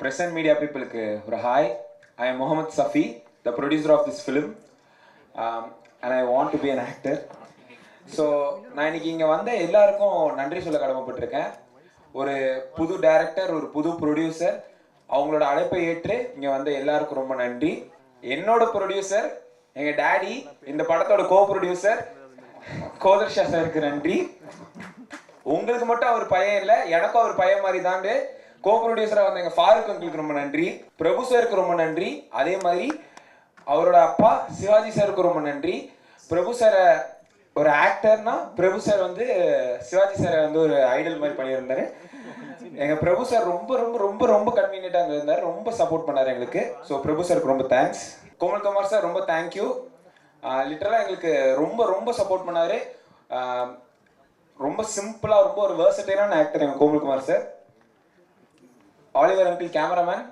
Present media பீப்புளுக்கு ஒரு hi I am Mohammed Safi the producer of this film and I want to be an actor so நான் இன்னைக்கு இங்கே வந்த எல்லாருக்கும் நன்றி சொல்ல கடமைப்பட்டிருக்கேன். ஒரு புது டைரக்டர் ஒரு புது ப்ரொடியூசர் அவங்களோட அழைப்பை ஏற்று இங்கே வந்த எல்லாருக்கும் ரொம்ப நன்றி. என்னோட ப்ரொடியூசர் எங்கள் டேடி இந்த படத்தோட கோ ப்ரொடியூசர் கோதர்ஷா சாருக்கு நன்றி. உங்களுக்கு மட்டும் அவர் பையன் இல்லை எனக்கும் அவர் பையன் மாதிரி தாண்டு கோ ப்ரொடியூசரா வந்த எங்க ஃபாரூக் அங்கிளுக்கு ரொம்ப நன்றி. பிரபு சாருக்கு ரொம்ப நன்றி. அதே மாதிரி அவரோட அப்பா சிவாஜி சாருக்கு ரொம்ப நன்றி. பிரபு சாரை ஒரு ஆக்டர்னா பிரபு சார் வந்து சிவாஜி சாரை வந்து ஒரு ஐடல் மாதிரி பண்ணியிருந்தாரு. எங்க பிரபு சார் ரொம்ப ரொம்ப ரொம்ப ரொம்ப கன்வீனியண்டா இருந்தாரு. ரொம்ப சப்போர்ட் பண்ணாரு எங்களுக்கு. ஸோ பிரபு சாருக்கு ரொம்ப தேங்க்ஸ் கோமல் குமார் சார் ரொம்ப தேங்க்யூ லிட்டரலாக எங்களுக்கு ரொம்ப ரொம்ப சப்போர்ட் பண்ணாரு. ரொம்ப சிம்பிளா ரொம்ப ஒரு வேர்சடைலான ஆக்டர் எங்க Komalkumar sir Oliver uncle cameraman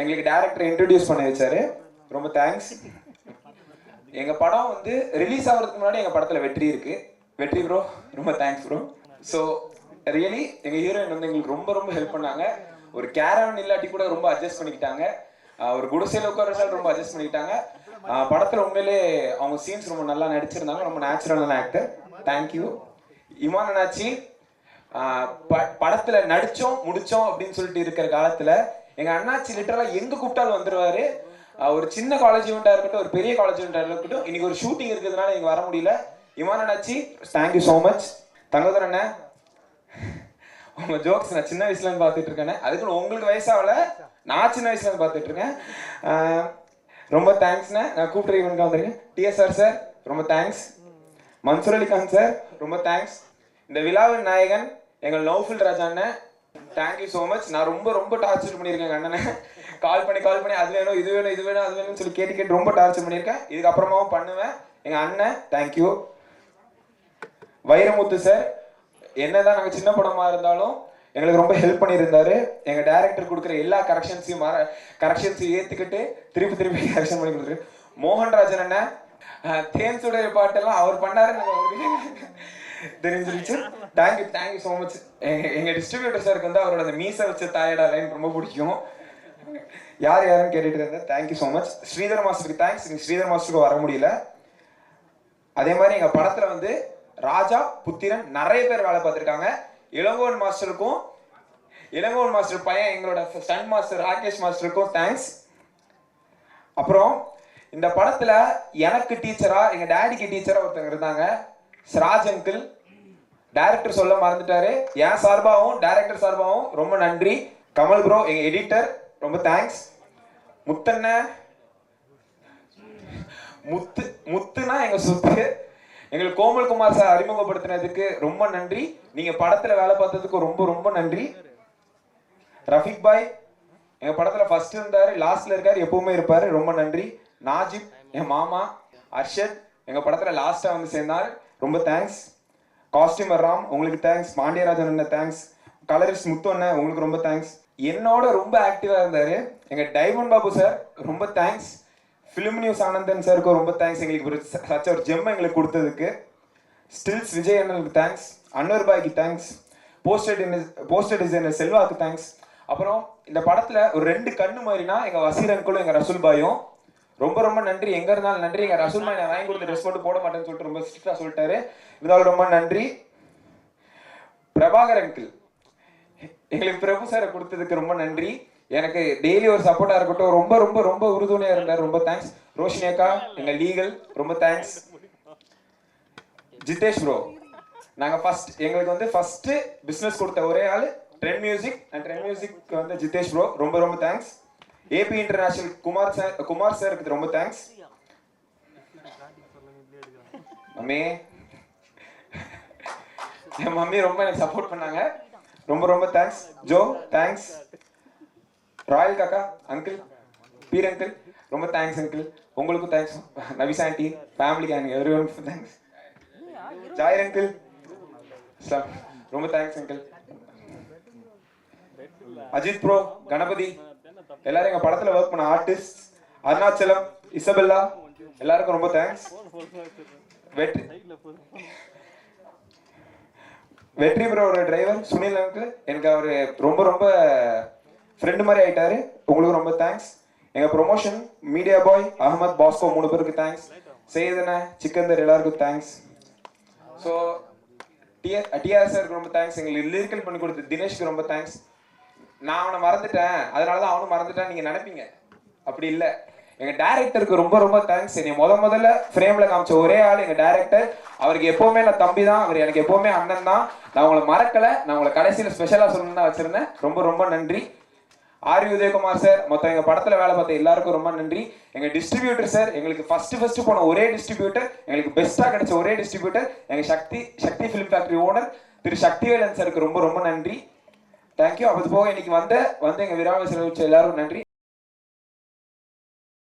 எங்களுக்கு டேரக்டர் இன்ட்ரடியூஸ் பண்ணி வச்சாரு ரொம்ப தேங்க்ஸ் எங்க படம் வந்து ரிலீஸ் ஆகிறதுக்கு முன்னாடி எங்க படத்துல வெற்றி இருக்கு. வெற்றி ப்ரோ ரொம்ப தேங்க்ஸ் ப்ரோ ஸோ ரியலி எங்க ஹீரோயின் வந்து எங்களுக்கு ரொம்ப ரொம்ப ஹெல்ப் பண்ணாங்க. ஒரு கேரவன் இல்லாட்டி கூட ரொம்ப அட்ஜஸ்ட் பண்ணிக்கிட்டாங்க. ஒரு குடிசையில் உட்கார ரொம்ப அட்ஜஸ்ட் பண்ணிக்கிட்டாங்க. படத்தில் படத்துல உண்மையிலே அவங்க சீன்ஸ் ரொம்ப நல்லா நடிச்சிருந்தாங்க. ரொம்ப நேச்சுரலான ஆக்டர் தேங்க்யூ இமான் அண்ணாச்சி படத்துல நடிச்சோம் முடிச்சோம் அப்படின்னு சொல்லிட்டு இருக்கிற காலத்துல எங்க அண்ணாச்சி லிட்டரலா எங்க கூப்பிட்டாலும் வந்துருவாரு. ஒரு சின்ன காலேஜ் ஈவெண்டா இருக்கட்டும் ஒரு பெரிய காலேஜ் ஈவெண்டா இருக்கட்டும் இன்னைக்கு ஒரு ஷூட்டிங் இருக்கிறதுனால எங்க வர முடியல. Imman Annachi thank you so much தங்கதர் அண்ணன் உங்க ஜோக்ஸ் நான் சின்ன வயசுல இருந்து பார்த்துட்டு இருக்கேன். அதுக்குன்னு உங்களுக்கு வயசாகல நான் சின்ன வயசுல இருந்து பார்த்துட்டு இருக்கேன். ரொம்ப தேங்க்ஸ்ண்ணே நான் கூப்பிட்டு ஈவெண்ட்க்கு வந்திருக்கேன். டிஎஸ்ஆர் சார் ரொம்ப தேங்க்ஸ் மன்சூர் அலிகான் சார் ரொம்ப தேங்க்ஸ் இந்த விழாவின் நாயகன் எங்கள் நௌஃபுல் ராஜா அண்ணன் தேங்க்யூ ஸோ மச் நான் ரொம்ப ரொம்ப டார்ச்சர் பண்ணியிருக்கேன் அண்ணனை கால் பண்ணி கால் பண்ணி அது வேணும் இது வேணும் இது வேணும் அது வேணும்னு சொல்லி கேட்டு கேட்டு ரொம்ப டார்ச்சர் பண்ணியிருக்கேன். இதுக்கப்புறமாவும் பண்ணுவேன். எங்கள் அண்ணன் தேங்க்யூ வைரமுத்து சார் என்னதான் நாங்கள் சின்ன படமாக இருந்தாலும் எங்களுக்கு ரொம்ப ஹெல்ப் பண்ணியிருந்தாரு. எங்கள் டேரக்டர் கொடுக்குற எல்லா கரெக்ஷன்ஸையும் கரெக்ஷன்ஸையும் ஏற்றுக்கிட்டு திருப்பி திருப்பி கரெக்ஷன் பண்ணி கொடுத்துரு. மோகன்ராஜன் அண்ணன் அஹ், தேன் சுடைய பாட்டெல்லாம் அவர் பண்ணாரு அவருக்கு தெரிஞ்சிருச்சு thank you thank you so much எங்க டிஸ்ட்ரிபியூட்டர் சாருக்கு வந்து அவரோட அந்த மீசை வச்ச தாயடா லைன் ரொம்ப பிடிக்கும். யார் யாருன்னு கேட்டுட்டு இருந்தேன் தேங்க்யூ ஸோ மச் ஸ்ரீதர் மாஸ்டருக்கு தேங்க்ஸ் ஸ்ரீதர் மாஸ்டருக்கு வர முடியல. அதே மாதிரி எங்க படத்துல வந்து ராஜா புத்திரன் நிறைய பேர் வேலை பார்த்திருக்காங்க. இளங்கோவன் மாஸ்டருக்கும் இளங்கோவன் மாஸ்டர் பையன் எங்களோட ஸ்டன் மாஸ்டர் ராகேஷ் மாஸ்டருக்கும் தேங்க்ஸ் அப்புறம் இந்த படத்துல எனக்கு டீச்சரா எங்க டேடிக்கு டீச்சரா ஒருத்தங்க இருந்தாங்க. சிராஜ் அங்கிள் டைரக்டர் சொல்ல மறந்துட்டாரு. என் சார்பாகவும் டைரக்டர் சார்பாகவும் ரொம்ப நன்றி. கமல் ப்ரோ எங்க எடிட்டர் ரொம்ப தேங்க்ஸ் முத்தண்ண. முத்து முத்துனா எங்க சொத்து. எங்களுக்கு கோமல் குமார் சார் அறிமுகப்படுத்தினதுக்கு ரொம்ப நன்றி. நீங்க படத்துல வேலை பார்த்ததுக்கு ரொம்ப ரொம்ப நன்றி. ரஃபிக் பாய் எங்க படத்துல ஃபர்ஸ்ட் இருந்தாரு லாஸ்ட்ல இருக்காரு எப்பவுமே இருப்பாரு. ரொம்ப நன்றி. நாஜிப் என் மாமா. அர்ஷத் எங்க படத்துல லாஸ்டா வந்து சேர்ந்தார். ரொம்ப தேங்க்ஸ் காஸ்டியூமர் ராம் உங்களுக்கு தேங்க்ஸ் பாண்டியராஜன் அண்ணன் தேங்க்ஸ் கலரிஸ்ட் முத்து அண்ணன் உங்களுக்கு ரொம்ப தேங்க்ஸ் என்னோட ரொம்ப ஆக்டிவாக இருந்தார். எங்கள் டைமண்ட் பாபு சார் ரொம்ப தேங்க்ஸ் ஃபிலிம் நியூஸ் ஆனந்தன் சாருக்கும் ரொம்ப தேங்க்ஸ் எங்களுக்கு ஒரு சச்ச ஒரு ஜெம் எங்களுக்கு கொடுத்ததுக்கு. ஸ்டில்ஸ் விஜய் அண்ணனுக்கு தேங்க்ஸ் அன்வர் பாய்க்கு தேங்க்ஸ் போஸ்டர் போஸ்டர் டிசைனர் செல்வாக்கு தேங்க்ஸ் அப்புறம் இந்த படத்தில் ஒரு ரெண்டு கண்ணு மாதிரினா எங்கள் வசீர் அங்கிளும் எங்க ரசூல் பாயும். ரொம்ப ரொம்ப நன்றி. எங்க இருந்தாலும் நன்றி. எங்க ரசூல் பாய் நான் வாங்கி கொடுத்த ட்ரெஸ் மட்டும் போட மாட்டேன்னு சொல்லிட்டு ரொம்ப ஸ்ட்ரிக்டா சொல்லிட்டாரு. இருந்தாலும் ரொம்ப நன்றி. பிரபாகர் அங்கிள் எங்களுக்கு பிரபு சாரை கொடுத்ததுக்கு ரொம்ப நன்றி. எனக்கு டெய்லி ஒரு சப்போர்ட்டா இருக்கட்டும் ரொம்ப ரொம்ப ரொம்ப உறுதுணையா இருந்தார். ரொம்ப தேங்க்ஸ் ரோஷினி அக்கா எங்க லீகல் ரொம்ப தேங்க்ஸ் ஜிதேஷ் ப்ரோ நாங்க ஃபர்ஸ்ட் எங்களுக்கு வந்து ஃபர்ஸ்ட் பிசினஸ் கொடுத்த ஒரே ஆள் trend music and trend music வந்து ஜிதேஷ் ப்ரோ ரொம்ப ரொம்ப thanks AB international Kumar sir Kumar சாருக்கு ரொம்ப தேங்க்ஸ் மம்மி. என் மம்மி ரொம்ப எனக்கு சப்போர்ட் பண்ணாங்க. ரொம்ப ரொம்ப தேங்க்ஸ் ஜோ தேங்க்ஸ் ராயல் காக்கா அங்கிள் பீர் அங்கிள் ரொம்ப தேங்க்ஸ் அங்கிள் உங்களுக்கும் thanks நவிசா aunty family gang every one thanks Joy uncle ரொம்ப thanks uncle Ajith bro Ganapathi. எல்லாரும் எங்க படத்துல ஒர்க் பண்ண ஆர்டிஸ்ட் அருணாச்சலம் இசபெல்லா எல்லாருக்கும் ரொம்ப தேங்க்ஸ் வெற்றி. வெற்றி ப்ரோட டிரைவர் சுனில் அங்கிள் எனக்கு அவரு ரொம்ப ரொம்ப ஃப்ரெண்டு மாதிரி ஆயிட்டாரு. உங்களுக்கு ரொம்ப தேங்க்ஸ் எங்கள் ப்ரொமோஷன் மீடியா பாய் அகமத் பாஸ்கோ மூணு பேருக்கு தேங்க்ஸ் செய்தன சிக்கந்தர் எல்லாருக்கும் தேங்க்ஸ் ஸோ டிஆர் டிஆர் சாருக்கு ரொம்ப தேங்க்ஸ் எங்களுக்கு லிரிக்கல் பண்ணி கொடுத்த தினேஷ்க்கு ரொம்ப தேங்க்ஸ் நான் அவனை மறந்துட்டேன். அதனால தான் அவனும் மறந்துட்டான் நீங்கள் நினைப்பீங்க. அப்படி இல்லை. எங்கள் டேரக்டருக்கு ரொம்ப ரொம்ப தேங்க்ஸ் என்னை முத முதல்ல ஃப்ரேமில் காமிச்ச ஒரே ஆள் எங்கள் டேரக்டர் அவருக்கு எப்போவுமே நான் தம்பி தான் அவர் எனக்கு எப்போவுமே அண்ணன் தான் நான் உங்களை மறக்கலை. நான் உங்களை கடைசியில் ஸ்பெஷலாக சொல்லணும்னு தான் ரொம்ப ரொம்ப நன்றி. ஆர் உதயகுமார் சார் மொத்தம் எங்கள் படத்தில் வேலை பார்த்த எல்லாருக்கும் ரொம்ப நன்றி. எங்கள் டிஸ்ட்ரிபியூட்டர் சார் எங்களுக்கு ஃபர்ஸ்ட் ஃபர்ஸ்ட் போன ஒரே டிஸ்ட்ரிபியூட்டர் எங்களுக்கு பெஸ்ட்டாக கிடைச்ச ஒரே டிஸ்ட்ரிபியூட்டர் எங்கள் Sakthi Sakthi film factory owner திரு சக்திவேலன் சாருக்கு ரொம்ப ரொம்ப நன்றி. தேங்க்யூ அது போக இன்னைக்கு வந்த வந்து எங்கள் விராம செலவிச்ச எல்லாரும் நன்றி.